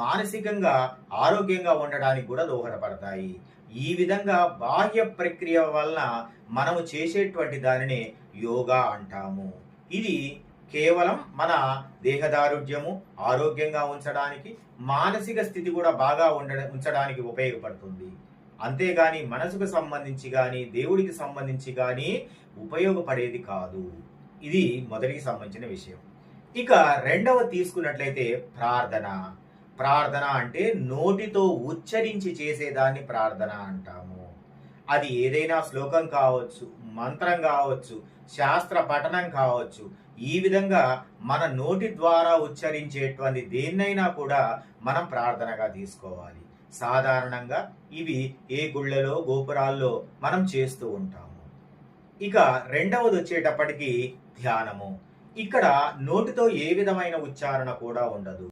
మానసికంగా ఆరోగ్యంగా ఉండడానికి కూడా దోహదపడతాయి. ఈ విధంగా బాహ్య ప్రక్రియ వలన మనము చేసేటువంటి దానిని యోగా అంటాము. ఇది కేవలం మన దేహదారుఢ్యము ఆరోగ్యంగా ఉంచడానికి మానసిక స్థితి కూడా బాగా ఉండ ఉంచడానికి ఉపయోగపడుతుంది. అంతేగాని మనసుకు సంబంధించి కానీ దేవుడికి సంబంధించి కానీ ఉపయోగపడేది కాదు. ఇది మొదటికి సంబంధించిన విషయం. ఇక రెండవ తీసుకున్నట్లయితే ప్రార్థన. ప్రార్థన అంటే నోటితో ఉచ్చరించి చేసేదాన్ని ప్రార్థన అంటాము. అది ఏదైనా శ్లోకం కావచ్చు మంత్రం కావచ్చు శాస్త్ర పఠనం కావచ్చు ఈ విధంగా మన నోటి ద్వారా ఉచ్చరించేటువంటి దేన్నైనా కూడా మనం ప్రార్థనగా తీసుకోవాలి. సాధారణంగా ఇవి ఏ గుళ్ళలో గోపురాల్లో మనం చేస్తూ ఉంటాము. ఇక రెండవది వచ్చేటప్పటికి ధ్యానము. ఇక్కడ నోటితో ఏ విధమైన ఉచ్చారణ కూడా ఉండదు.